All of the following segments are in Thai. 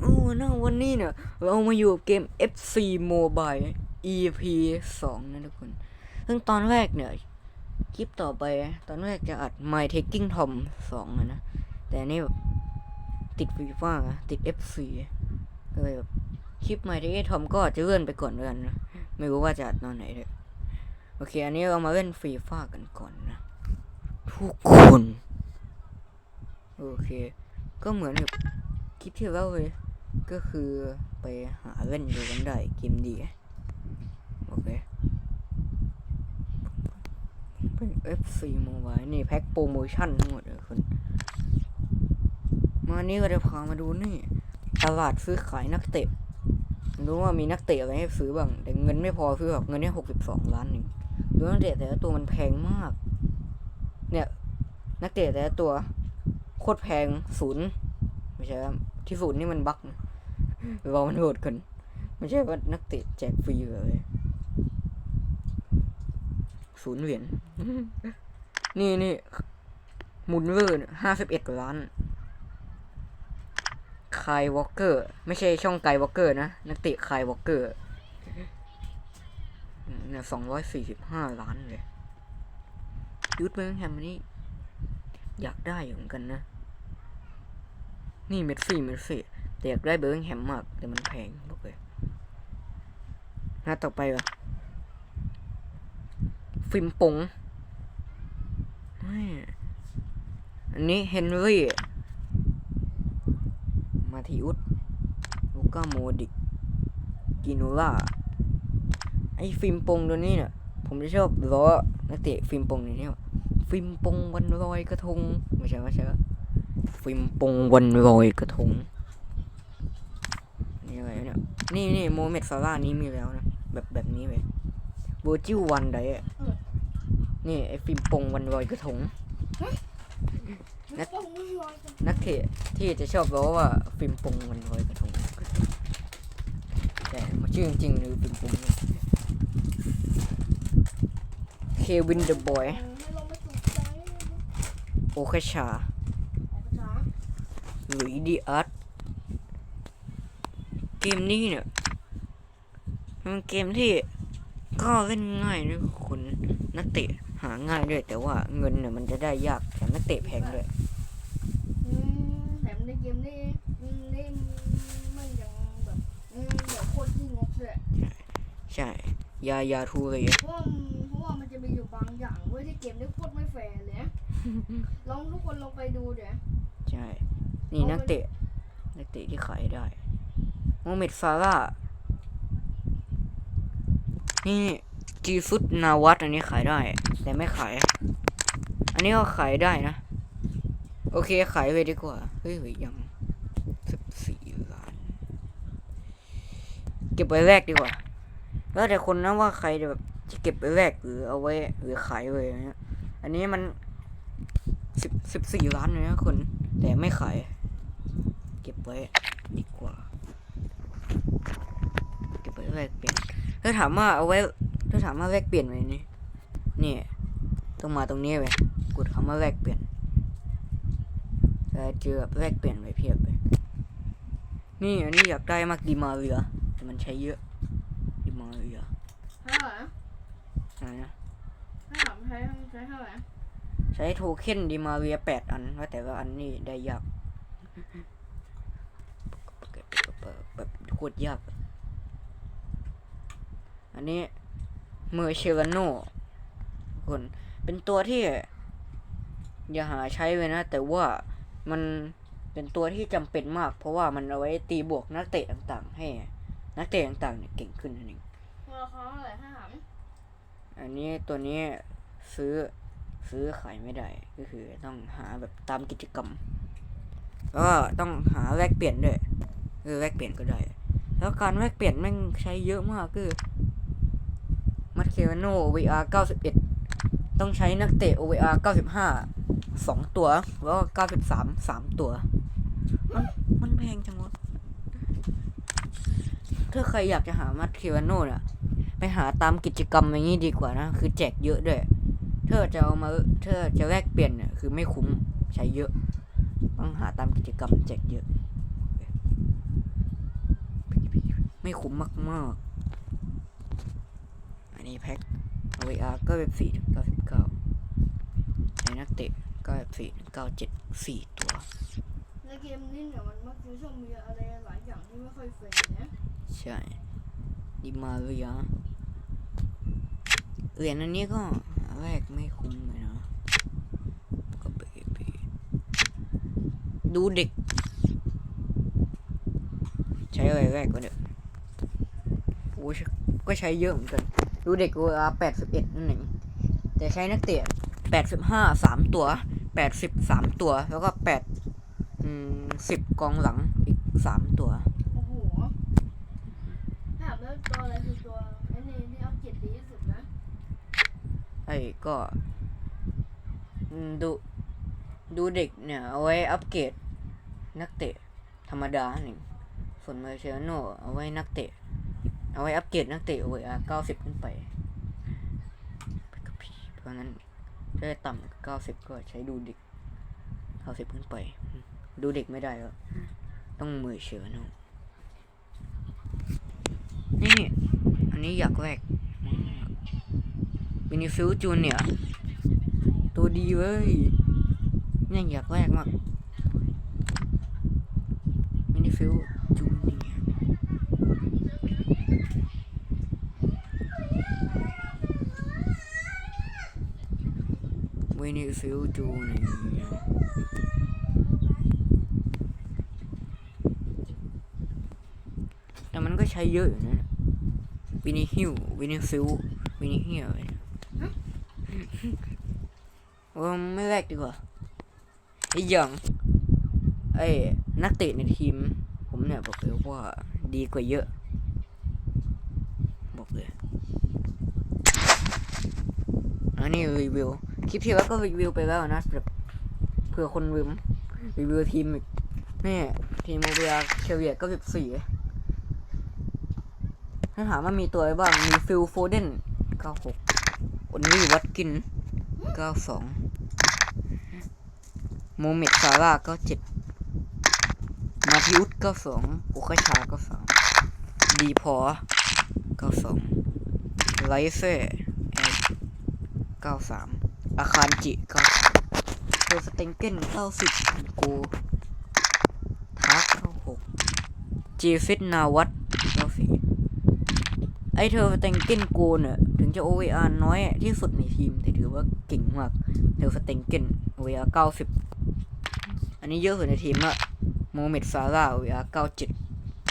โอ้นะวันนี้เนี่ย เรามาอยู่กับเกม FC Mobile EP 2 นะทุกคน ซึ่งตอนแรกเนี่ย คลิปต่อไป ตอนแรกจะอัด My Taking Tom 2อะนะ แต่นี่แบบติดฟีฟ่าติด FC ก็เลยแบบคลิป My Taking Tom ก็จะเลื่อนไปก่อนด้วยกันนะ ไม่รู้ว่าจะอัดตอนไหนเลยโอเค อันนี้เรามาเล่นฟรีฟ่ากันก่อนนะ ทุกคน โอเค ก็เหมือนกับคลิปที่แล้วเลย ก็คือไปหาเล่นดูกันได้เกมดีโอเคเป็น FC Mobile นี่แพ็คโปรโมชั่นทั้งหมดเลยคุณมานี้ก็จะพามาดูนี่ ตลาดซื้อขายนักเตะรู้ว่ามีนักเตะอะไรให้ซื้อบ้าง แต่เงินไม่พอซื้อหรอกเงินแค่หกสิบสองล้านเองดูนักเตะแต่ละตัวมันแพงมาก เนี่ย นักเตะแต่ละตัว โคตรแพงศูนย์ไม่ใช่ครับ ที่ศูนย์นี่มันบั๊กนะรอมันโหดกันไม่ใช่ว่านักเตะแจกฟรีเลยศูนย์เหรียญนี่นี่มุนเวอร์ห้าสิบเอ็ดล้านคายวอลเกอร์ ไม่ใช่ช่องไกวอลเกอร์นะ นักเตะคายวอลเกอร์เนี่ยสองร้อยสี่สิบห้าล้านเลยยูทเบอร์แฮมนี่อยากได้อยู่เหมือนกันนะ นี่เมสซี่เมสซี่แต่อยากได้เบอร์แฮมมากแต่มันแพงบอกเลยหน้าต่อไปวะฟิล์มปงอันนี้เฮนรี่มาทิอุสลูก้าโมดิกกินูล่าไอ้ฟิล์มปงตัวนี้เนี่ยผมจะชอบล้อนักเตะฟิล์มปงอย่างนี้ว่ะฟิล์มปงวันลอยกระทง ไม่ใช่ไม่ใช่ ฟิล์มปงวันลอยกระทงนี่อะไรเนี่ยนี่นี่โมเมดซาร่านี้มีแล้วนะ แบบแบบนี้เลยโบจิววันไดอะนี่ไอ้ฟิล์มปงวันลอยกระทงนักนักเตะที่จะชอบล้อว่าฟิล์มปงวันลอยกระทงแต่มาชื่อจริงๆคือฟิล์มปงเควินเดอะบอยโอเคชา หรือดีอาร์ตเกมนี้เนี่ยมันเกมที่ก็เล่นง่ายนะคุณนักเตะหาง่ายด้วย แต่ว่าเงินเนี่ยมันจะได้ยากแถมนักเตะแพงด้วยแถมในเกมนี่นี่มันยังแบบแบบโคตรที่งกเลยใช่ยายาทูเลยเพราะว่าเพราะว่ามันจะมีอยู่บางอย่างเว้ยที่เกมนี่โคตรไม่แฟร์เลยลองทุกคนลองไปดูเดี๋ยวใช่ นี่นักเตะ นักเตะที่ขายได้โมเมดซาร่า นี่จีฟุตนาวัตอันนี้ขายได้ แต่ไม่ขาย อันนี้ก็ขายได้นะ โอเคขายไปดีกว่า เฮ้ยยังสิบสี่ล้าน เก็บไว้แรกดีกว่า แล้วแต่คนนะว่าใครจะแบบจะเก็บไว้แรกหรือเอาไว้หรือขายเลยนะอันนี้มันสิบสิบสี่ล้านเลยนะคน แต่ไม่ขาย ก็บไว้ดีกว่า เก็บไว้แลกเปลี่ยนถ้าถามว่าเอาไว้ถ้าถามว่าแลกเปลี่ยนไหมนี่นี่ต้องมาตรงนี้ไปกดคำว่าแลกเปลี่ยนจะเจอแบบแลกเปลี่ยนไปเพียบเลยนี่อันนี้อยากได้มากดีมาเรือแต่มันใช้เยอะดีมาเรือเท่าไหร่อะไรนะถ้าถามใช้ใช้เท่าไหร่ใช้โทเค็นดีมาเรียแปดอันว่าแต่ว่าอันนี้ได้ยาก แบบโคตรยากอะอันนี้เมอร์เชลโนคนเป็นตัวที่ อย่าหาใช้เลยนะ แต่ว่ามันเป็นตัวที่จำเป็นมาก เพราะว่ามันเอาไว้ตีบวกนักเตะต่างๆ ให้ นักเตะต่างๆเนี่ยเก่งขึ้นนั่นเองราคาเท่าไหร่ถ้าถามอันนี้ตัวนี้ซื้อซื้อขายไม่ได้ ก็คือต้องหาแบบตามกิจกรรมแล้วก็ต้องหาแลกเปลี่ยนด้วยคือแลกเปลี่ยนก็ได้ แล้วการแลกเปลี่ยนแม่งใช้เยอะมากคือมัตเคโน VR 91 ต้องใช้นักเตะ OVR 95สองตัว แล้วก็ 93สามตัว มันมันแพงจังวะถ้าใครอยากจะหามัตเคโนเนี่ยไปหาตามกิจกรรมอย่างนี้ดีกว่านะ คือแจกเยอะด้วยถ้าจะเอามาถ้าจะแลกเปลี่ยนเนี่ยคือไม่คุ้มใช้เยอะ ต้องหาตามกิจกรรมแจกเยอะ ไม่คุ้มมากๆ อันนี้แพ็ค VR ก็เป็นสี่ถึงเก้าสิบเก้าในนักเตะก็แบบสี่ถึงเก้าเจ็ดสี่ตัวในเกมนี้เนี่ยมันมักจะชอบมีอะไรหลายอย่างที่ไม่ค่อยเฟรนนะ ใช่ดีมาเลยอะเหรียญอันนี้ก็แรกไม่คุ้มเลยนะก็เบบีดูเด็ก ใช้อะไรแรกก็เด็ก โอ้ยก็ใช้เยอะเหมือนกัน ดูเด็กเวลาแปดสิบเอ็ดนั่นเองแต่ใช้นักเตะแปดสิบห้าสามตัวแปดสิบสามตัว แล้วก็แปดสิบกองหลังอีกสามตัวโอ้โหถามแล้วตัวอะไรคือตัวไอ้นี่นี่อัพเกรดดีที่สุดนะไอ้ก็อืมดูดูเด็กเนี่ย เอาไว้อัปเกรดนักเตะธรรมดาหนึ่งส่วนมาเชโนเอาไว้นักเตะ เอาไว้อัปเกรดนักเตะเวลาเก้าสิบขึ้นไปเพราะนั้นถ้าต่ำเก้าสิบก็ใช้ดูเด็กเก้าสิบขึ้นไป ดูเด็กไม่ได้แล้วต้องมือเชโนนี่ อันนี้อยากแรกวินิฟิลจูนเนี่ยตัวดีเว้ยนี่อยากแรกมากวินิฟิลจูนเนี่ย ร์วินิฟิลจูเนียร์แต่มันก็ใช้เยอะอยู่นะวินิฮิลวินิฟิลวินิฮิลอะไรเนี่ยเออไม่แรกดีกว่าไอ้ย่างไอ้นักเตะในทีม ผมเนี่ยบอกเลยว่าดีกว่าเยอะ บอกเลย อันนี้รีวิว คลิปที่แล้วก็รีวิวไปแล้วนะแบบเผื่อคนลืมรีวิวทีมอีกนี่ทีมโมเบียเชลเวียก็สิบสี่ถ้าถามว่ามีตัวอะไรบ้าง มีฟิลโฟเดนเก้าหกอนวีวัตกินเก้าสองโมเมดซาร่าเก้าเจ็ดมาทิอุสเก้าสองโอคาชาเก้าสามดีพอเก้าสองไลเซ่ เก้าสามอาคารจิก้าเดอสเต็งเกนเก้าสิบกูทักเก้าหกจีฟิตนาวัตเก้าสี่ไอเธอสเต็งเก้นกูเนี่ย ถึงจะ OVR น้อยที่สุดในทีม แต่ถือว่าเก่งมากเทลสเต็งเก้น OVR เก้าสิบอันนี้เยอะสุดในทีมอะโมเมดซาร่า OVR เก้าเจ็ด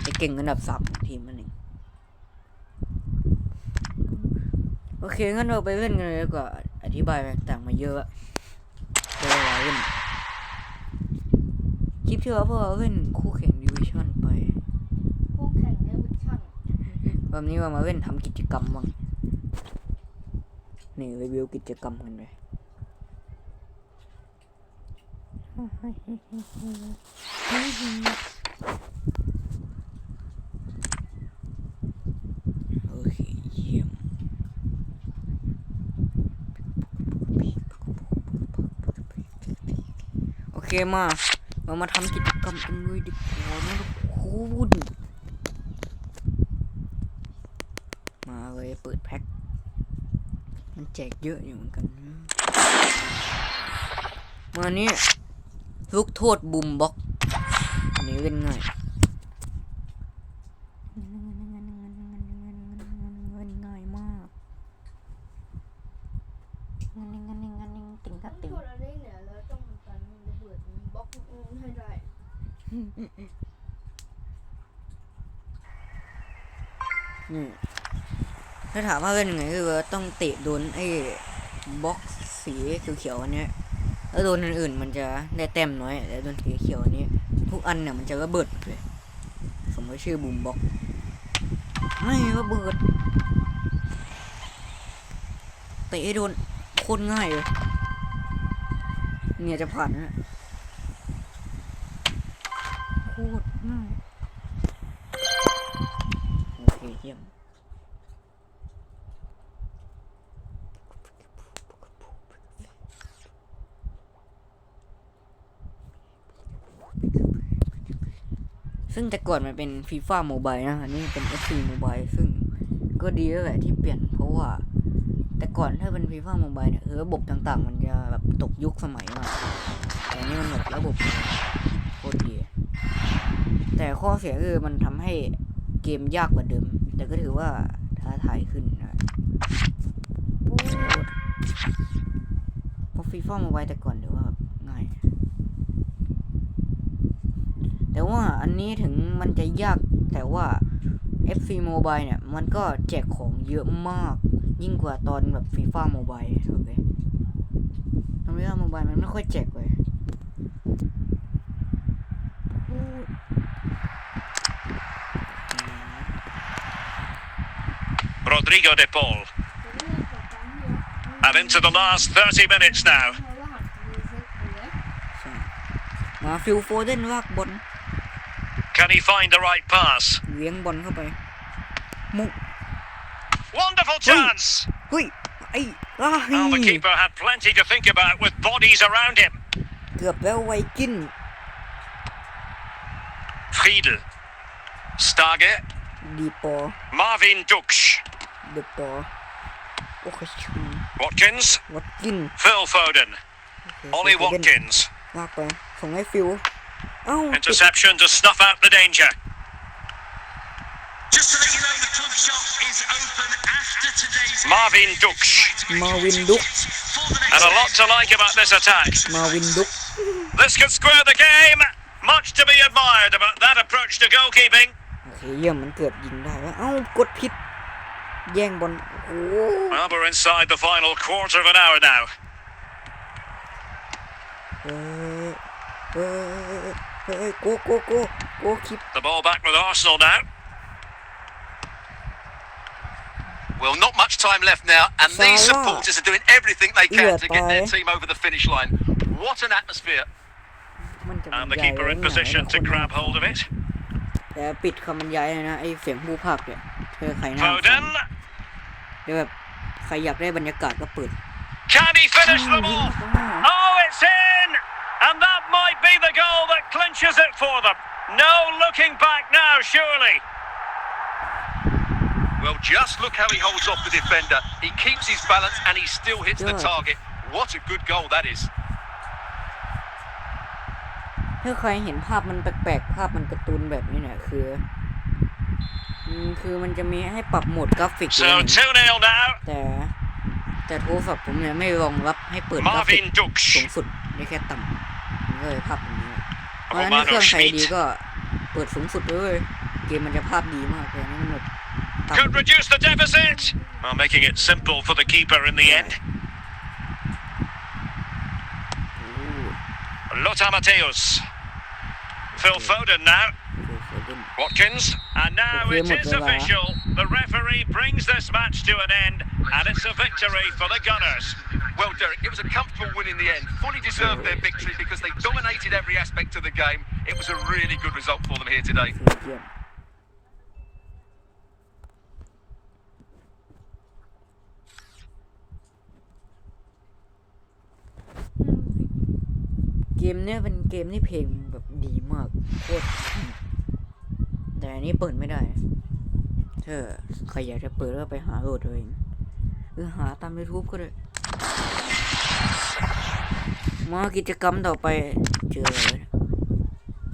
ไอเก่งอันดับสามของทีมนั่นเองโอ เคงั้นเราไปเล่นกันเลยดีกว่าอธิบายต่างๆมาเยอะอะเดี๋ยวเราเล่นคลิปที่แล้วพวกเราเล่นคู่แข่งดิวิชั่นไปคู่แข่งในวิชั่นวันนี้เรามาเล่นทำกิจกรรมบ้างนี่รีวิวกิจกรรมกันไปโอเคเยี่ยมโอ เคมาเรามาทำกิจกรรมกันเลยดีกว่านะทุกคนมาเลยเปิดแพ็ค มันแจกเยอะอยู่เหมือนกันนะมาเนี่ยลูกโทษบุมบ็อกอันนี้เล่นง่ายเล่นง่ายมากติงกะติง โทษอะไรเนี่ยเราต้องทำการระเบิดบล็อกให้ได้ นี่ ถามว่าเล่นยังไงคือว่าต้องเตะโดนไอ้บล็อกสีเขียวๆอันนี้แล้วโดนอันอื่นมันจะได้แต้มน้อยแต่โดนสีเขียวอันนี้ ทุกอันเนี่ยมันจะระเบิดเลยสมมติชื่อบูมบ็อกไม่ระเบิดเตะโดนโคตรง่ายเลยเนี่ยจะผ่านนะโคตรง่ายโอเคเยี่ยม ซึ่งแต่ก่อนมันเป็นฟีฟ่าโมบายนะ อันนี้เป็น FC โมบายซึ่งก็ดีแล้วแหละที่เปลี่ยนเพราะว่า แต่ก่อนถ้าเป็นฟีฟ่าโมบายเนี่ยคือระบบต่างๆ มันจะแบบตกยุคสมัยมากแต่นี่มันแบบระบบโคตรดี แต่ข้อเสียคือมันทำให้เกมยากกว่าเดิม แต่ก็ถือว่าท้าทายขึ้นนะเพราะฟีฟ่าโมบายแต่ก่อนถือว่าง่าย แต่ว่าอันนี้ถึงมันจะยากแต่ว่า FC Mobile เนี่ย มันก็แจกของเยอะมาก ยิ่งกว่าตอนแบบฟีฟ่าโมบายโอเคตอนฟีฟ่าโมบายมันไม่ค่อยแจกเลยโอ้ Rodrigo de Paul. จะเล่นกับการที่ And into the last 30 minutes now. เพราะว่าหัดรีเซ็ตไปเลยใช่มาฟิลโฟเดนลากบอล Can he find the right pass? เลี้ยงบอลเข้าไป มุก Wonderful Oi. chance! เฮ้ย ไอ้ล่า Well, the keeper had plenty to think about with bodies around him. เกือบแล้วไวกิน Friedel. Stage. ดีปอ Marvin Duksch. เดปอโอ้ยชู Watkins. วัดกิน Phil Foden. โอเค Ollie ฟิลโฟเดน Watkins. ลากไป ส่งให้ฟิล เอ้า Interception to snuff out the danger. Just to let you know, the club shop is open after today's Marvin Duksch. Marvin Duksch. For the next And a lot to like about this attack. มาวินดุก This could square the game. Much to be admired about that approach to goalkeeping. โอเคเยี่ยมมันเกือบยิงได้แล้วเอ้ากดผิด แย่งบอลโอ้โห Well, we're inside the final quarter of an hour now. เฮ้ยเฮ้ย เฮ้ยโกโกโกโกคลิป The ball back with Arsenal now. Well, not much time left now, and these Salah. supporters are doing everything they can to get their Iya, team over the finish line. What an atmosphere! มันจะบร And ร the ยาย keeper ไว้ in ไหน position นะ to คน grab น่า hold of it. แต่ปิดคำบรรยายเลยนะ ไอเสียงผู้ภาคเนี่ยเธอใครหน้าฟัง Foden. เดี๋ยวแบบใครอยากได้บรรยากาศก็เปิด Can he finish the ยิง ball? เข้า Oh, it's in! And that might be the goal that clinches it for them. No looking back now, surely. Well, just look how he holds off the defender. He keeps his balance and he still hits the Yeah. target. What a good goal that is. ถ้าใครเห็นภาพมันแปลกๆ ภาพมันการ์ตูนแบบนี้เนี่ยคืออืมคือมันจะมีให้ปรับโหมดกราฟิกด้วย So นะ2 0 now. แต่แต่โทรศัพท์ผมเนี่ยไม่รองรับให้เปิดกราฟิก Marvin Duksch. สูงสุดได้แค่ต่ำมันก็ เลยภาพแบบนี้เพราะฉะนั้น Romano เครื่องใคร Schmid ดีก็เปิดสูงสุดเลยเกมมันจะภาพดีมากเลยนี่มันแบบต่ Could reduce the deficit. Well, making it simple for the keeper in the end. ำ Lothar Matthäus. Phil Foden now. โอ้โหเล่น Watkins. And now Okay, it is Mutala. official. The referee brings this match to an end, and it's a victory for the Gunners. Well, Derek, it was a comfortable win in the end. Fully deserved their victory because they dominated every aspect of the game. It was a really good result for them here today. เกมเนี้ยเป็นเกมที่เพลงแบบดีมากโคตรแต่อันนี้เปิดไม่ได้เธอใครอยากจะเปิดก็ไปหาโหลดเอาเองหรือหาตาม YouTube ก็ได้ มากิจกรรมต่อไปเจอ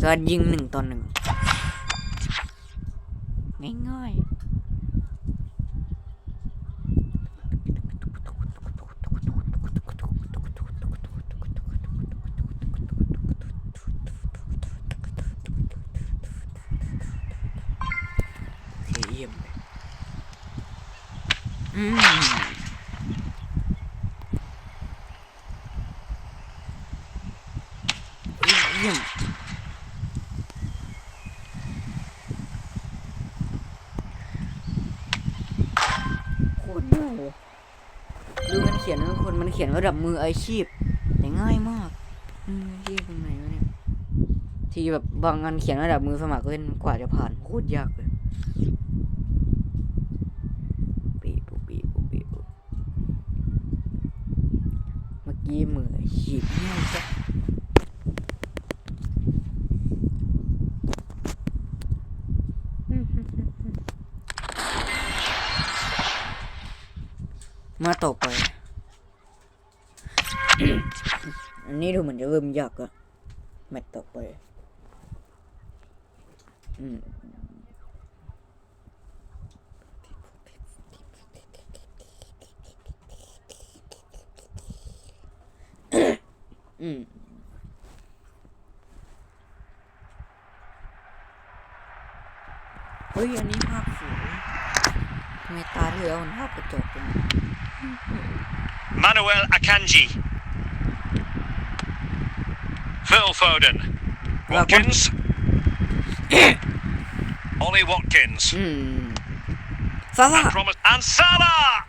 การยิงหนึ่งต่อหนึ่งง่ายๆ เขียนว่าระดับมืออาชีพ แต่ง่ายมากมืออาชีพตรงไหนวะเนี่ยที่แบบบางงานเขียนระดับมือสมัครเล่นกว่าจะผ่านโคตรยากเลยปีปุ๊บปีปุ๊ปีปุ๊บเมื่อกี้มืออาชีพง่ายจังมาต่อไป นี้ดูเหมือนจะเริ่มยากอะแมตช์ต่อไป อืมอืมเฮ้ย อันนี้ภาพสวยทำไมตาที่แล้วมันภาพกระจกเลย Manuel Akanji. Phil Foden. Watkins. Ollie Watkins. Mm. Salah. And, and Salah!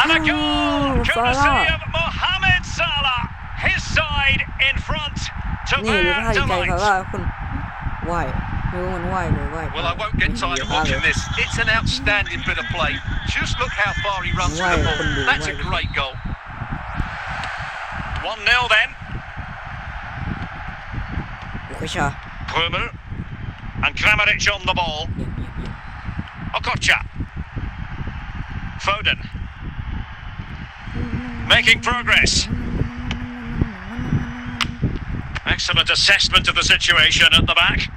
And a goal! Oh, courtesy of Mohamed Salah. His side in front to niin, Why? Why? Why? Why? right, well. I won't get tired of watching this. It's an outstanding bit of play. Just look how far he runs with the ball. That's a great goal. 1 0 then. Wishaw. Plumer. And Kramaric on the ball. Okocha, Foden. Making progress. Excellent assessment of the situation at the back.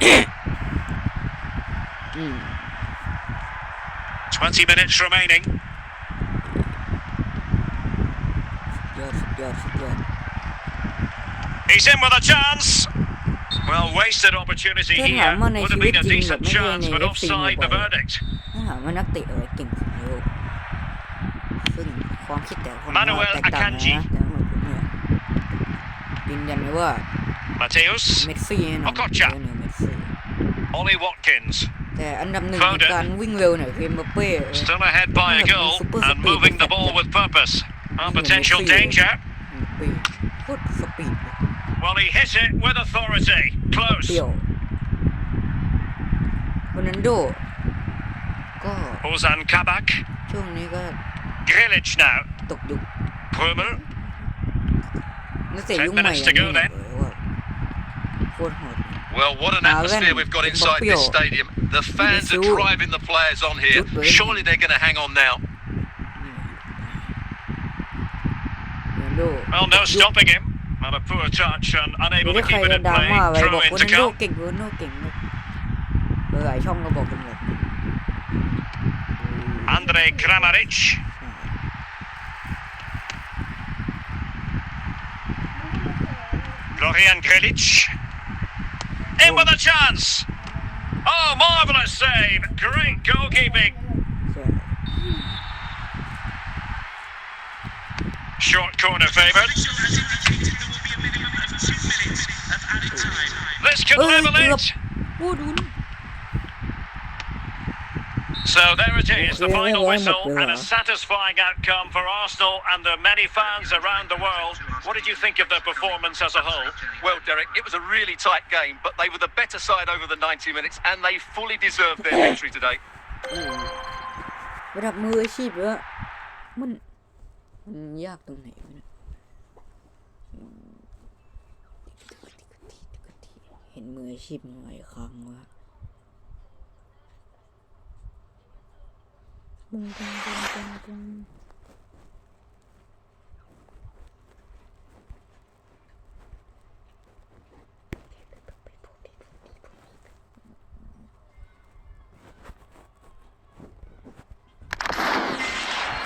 20 minutes remaining. Good, good, good. He's in with a chance. Well, wasted opportunity Thế here. hả, mà này Would have chỉ been a biết chinh decent được mấy cái chance, này but FC offside the Mobile. verdict. ถ้าถามว่านักเตะอะไรเก่งสุดในโลกซึ่งความคิดแต่ละคนก็ Manuel แตกต่างกัน Akanji นะแต่สำหรับผมเนี่ยยืนยันเลยว่า Mateus. เมสซี่แน่นอน Okocha เนอเมสซี่ Ollie Watkins. แต่อันดับหนึ่ง Foden ในการวิ่งเร็วเนี่ยคือเอ็มบัปเป้ Still ahead by a Look, goal super and speed moving the effect ball there. with purpose. Oh, Look at potential Messi. danger. เอ็มบัปเป้โคตรสปีดเลย Well, he hit it with authority. เป Close. รี้ยวโรนัลโดก็ Ozan Kabak. ช่วงนี้ก็ Grilic now. ตกยุค Krumel. นักเตะ Ten ยุคใหม่ minutes อ to ย่าง go นี้ then. เลยว่าโคตรโหด Well, what an Now atmosphere then, we've got Mbappe. inside this stadium. The fans are Messi. driving the players on here. Good play. Surely they're going to hang on now. โรนัลโด Well, no stopping him. Had a poor touch and เดี๋ย unable ว to ถ้าใคร keep it จะ in ดรา play. ม่าอะไรบ Throw อก in โร to นัลโด come. เก่งโรนัลโดเก่งนะหลายช่องก็บอกกันแบบนี้ Andrej Kramaric. Florian Grilic. In with a chance. Oh, marvellous save. Great goalkeeping. Short corner favoured. This could Ôi, level được. it. โอ้ดูน So there it is, the Okay, final well, whistle, well, and a well. satisfying outcome for Arsenal and the many fans around the world. What did you think of their performance as a whole? Well, Derek, it was a really tight game, but they were the better side over the 90 minutes, and they fully deserved their victory today. ระดับมืออาชีพเลยอะมัน มันยากตรงไหนวะเนี่ยเห็นมืออาชีพหน่อยครั้งว่าปุ้งปุ้งปุ้งปุ้ง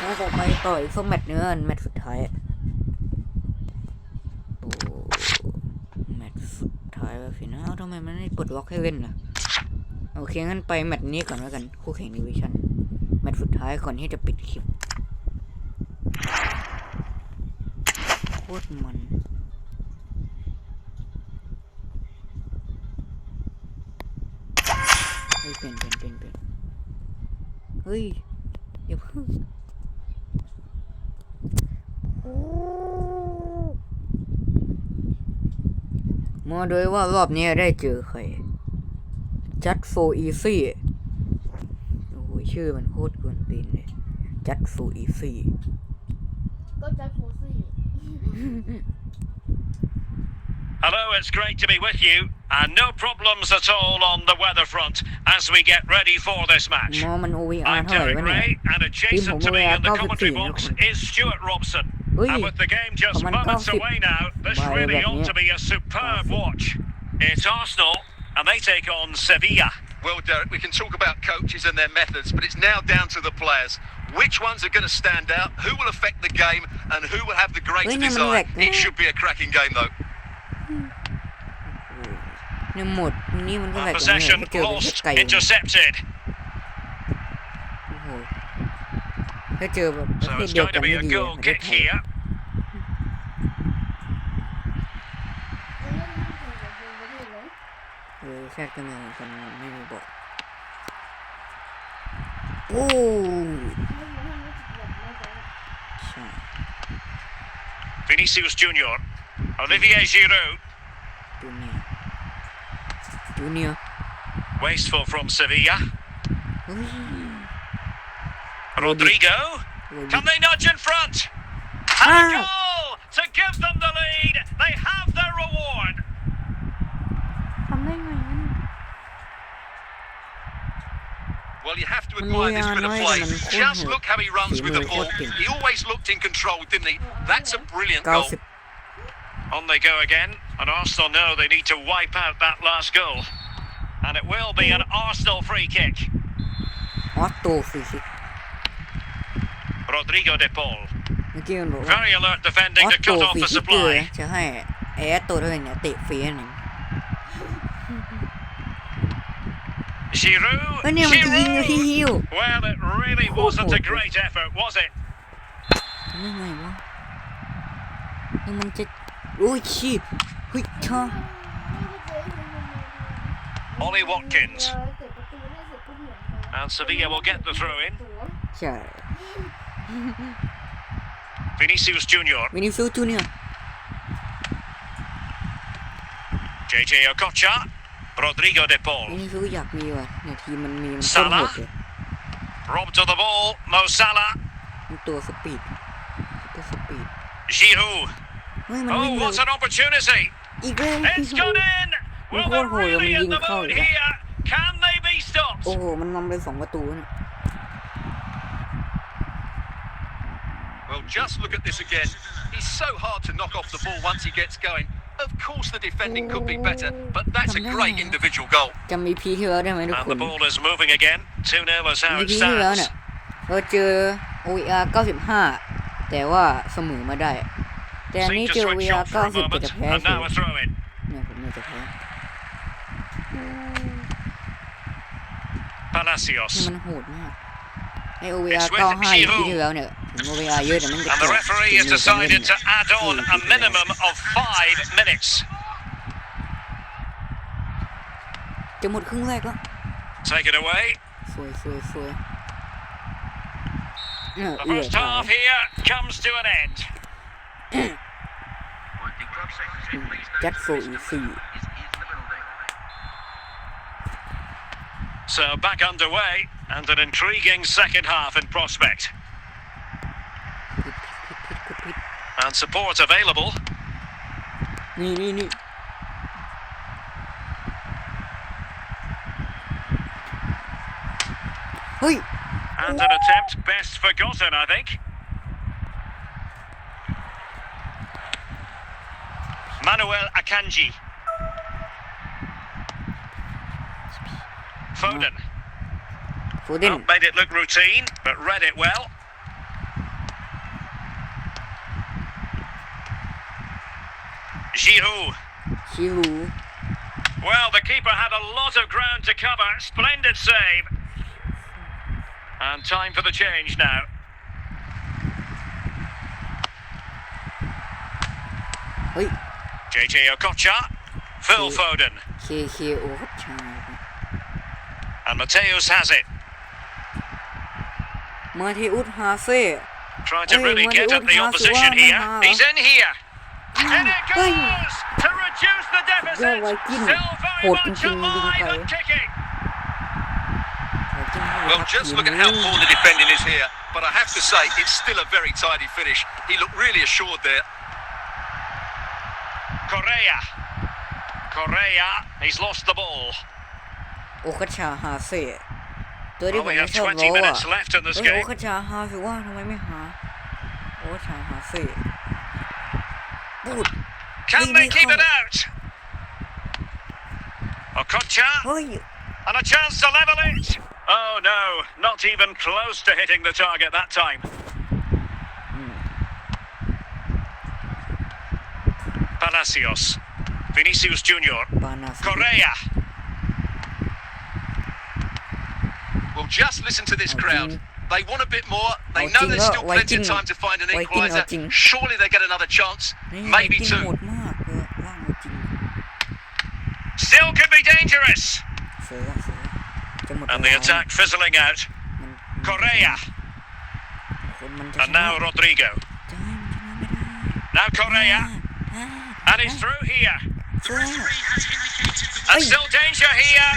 แล้วต่อไปต่ออีกสักแมตช์เนื้อแมตช์สุดท้ายโอ้แมตช์สุดท้ายแล้วสินะทำไมมันไม่ปลดล็อกให้เล่นล่ะโอเคงั้นไปแมตช์นี้ก่อนแล้วกัน คู่แข่งดิวิชั่นแมตช์สุดท้ายก่อนที่จะปิดคลิปโคตรมันเฮ้ยเปลี่ยนเปลี่ยนเปลี่ยนเปลี่ยนเฮ้ยอย่าเพิ่ง มาโดยว่ารอบนี้ได้เจอใครจัดโฟอีซี่โอ้โหชื่อมันโคตรกวนตีนเลยจัดโฟอีซี่ก็จะโคซี่ Hello, it's great to be with you. And no problems at all on the weather front as we get ready for this match. มอมัน OVR I'm เท่าไหร่ Derek วะเนี่ย Ray, and adjacent to me in the commentary Team box is Stuart Robson. Uy, and with the game just moments away now, this really ought to be a superb watch. It's Arsenal, and they take on Sevilla. Well, Derek, we can talk about coaches and their methods, but it's now down to the players. Which ones are going to stand out? Who will affect the game, and who will have the greater desire? It should be a cracking game, though. Possession lost, intercepted. ถ้าเจอแบบประ So เภท it's เดียว going กัน to be ไม่ a ดี goal ประเทศ kick ไทย here. เออแค่กันเลยกันไม่มีบอกโอ้ใช่ Vinicius Junior, Olivier Giroud, จูเนียร์จูเนียร์ wasteful from Sevilla. เฮ้ย Rodrigo. Can they nudge in front? And ah. goal to give them the lead. They have their reward. Can they win? Well, you have to admire this bit of play. Just look how he runs with the ball. He always looked in control, didn't he? That's a brilliant goal. On they go again, and Arsenal know they need to wipe out that last goal. And it will be an oh. Arsenal free kick. What free kick? Rodrigo de Paul. เมื่อกี้มันบอกว่า Very alert อ defending อส to โต cut ฟ off รี the คิกเกอร์ supply. จะให้ไอ้แอตโตด้วยเนี่ยเตะฟรีอันหนึ่ง Giroud. เฮ้ยเนี่ยมันจะยิงที่ Giroud. ฮิว Well, it really Oh, wasn't a oh, great effort, was it? ทำได้ไงวะแล้วมันจะโอ้ยชีเฮ้ยชา Ollie Watkins. And Sevilla will get the throw in. ใช่ Vinicius Junior. วินิฟิลจูเนียร์ JJ Okocha. Rodrigo de วิ Paul. นิฟิลอยากมีว่ะเนี่ยทีมมันมีมันซาต้นร่าหมดเลย Robbed of the ball. Mo Salah. มันตัวสปีดตัวสปีด Giroud. เฮ้ยมันวิ่ง Oh, เร็ว what an opportunity. อีกแล้ว It's gone in. Well, Một they're con hồi là really mình in nhìn the khơi mood vậy. here. Can they be stopped? โอ้โหมันนำไปสองประตูเนี่ย just look at this again. He's so hard to knock off the ball once he gets going. Of course, the defending could be better, but that's a great individual goal. จำมีพีที่แล้วได้ไหมทุก And คน the ball is moving again. 2 0 is how มี it พีที่แล้วเนี่ย stands. เราเจอ OER 95 แต่ว่าเสมอมาได้ แต่อันนี้ Seemed เจ to อ switch OER off for a 90แต่ moment. จะแพ้ And เฉย now a throw in. เนี่ยผมเนี่ยจะแพ้ Palacios. นี่มันโหดมากไอ OER It's with 95อย่าง Giroud. ที่ที่แล้วเนี่ย ถึง OER เยอะแต่มันก็ And the แตก referee ถึ has งมีการเล่น decided to add on a minimum of five minutes. จะหมดครึ่งแรกแล้ว Take it away. สวยสวยสวยเนี่ย The เอือ first ตาย half here comes to an end. จัดโฟอีซี So back underway and an intriguing second half in prospect. And support available. Nee, nee, nee. And an attempt best forgotten, I think. Manuel Akanji. Foden. Foden. Made it look routine, but read it well. Giroud. Giroud. Well, the keeper had a lot of ground to cover. Splendid save. And time for the change now. Oui. JJ Okocha, Phil J Foden. JJ Okocha. And Mateus has it. Mateus has it. Trying to really get at the opposition here. He's in here. And it goes to reduce the deficit. Still very much alive and kicking. Well, just look at how poor the defending is here. But I have to say, it's still a very tidy finish. He looked really assured there. Correa. Correa. He's lost the ball. 我和查哈费，德里本是要罗啊，我和查哈费，哇，他们没哈，我查哈费。can they keep it out? Okocha. Oi. And a chance to level it. Oh no, not even close to hitting the target that time. Hmm. Palacios. Vinicius Junior. Correa. Well, just listen to this crowd. They want a bit more. They know there's still plenty of time to find an equaliser. Surely they get another chance. Maybe two. Still could be dangerous. And the attack fizzling out. Correa. And now Rodrigo. Now Correa. And he's through here. And still danger here.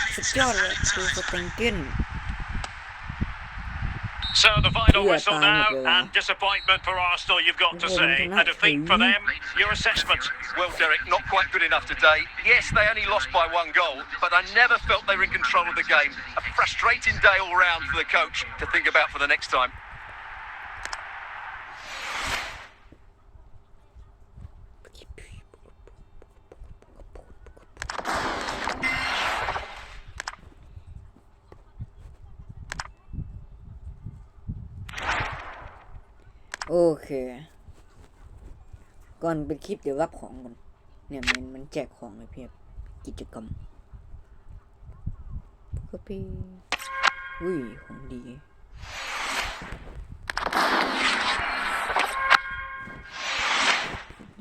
So the final Yeah, whistle time now, yeah. and disappointment for Arsenal, you've got to Yeah, say. we're A defeat for them. Your assessment. Well, Derek, not quite good enough today. Yes, they only lost by one goal, but I never felt they were in control of the game. A frustrating day all round for the coach to think about for the next time. โอเค ก่อนเป็นคลิปเดี๋ยวรับของก่อน เนี่ยมันมันแจกของเลยเพียบ กิจกรรมก็ปีอุ้ย ของดี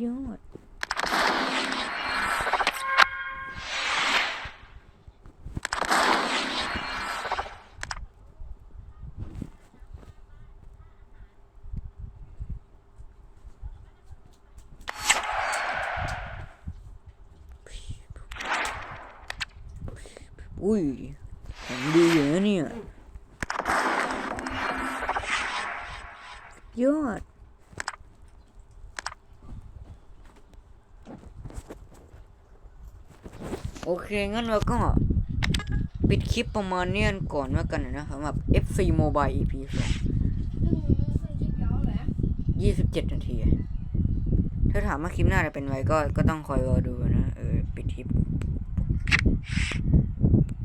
ยอด อุ้ย ของดีอยู่นะเนี่ย ยอด โอ เค งั้นเราก็ปิดคลิปประมาณเนี้ยก่อนแล้วกันนะสำหรับ FC Mobile EP 2ซึ่งซึ่งคลิปยาวแหละ27นาที ถ้าถามว่าคลิปหน้าจะเป็นไงก็ก็ต้องคอยรอดูนะ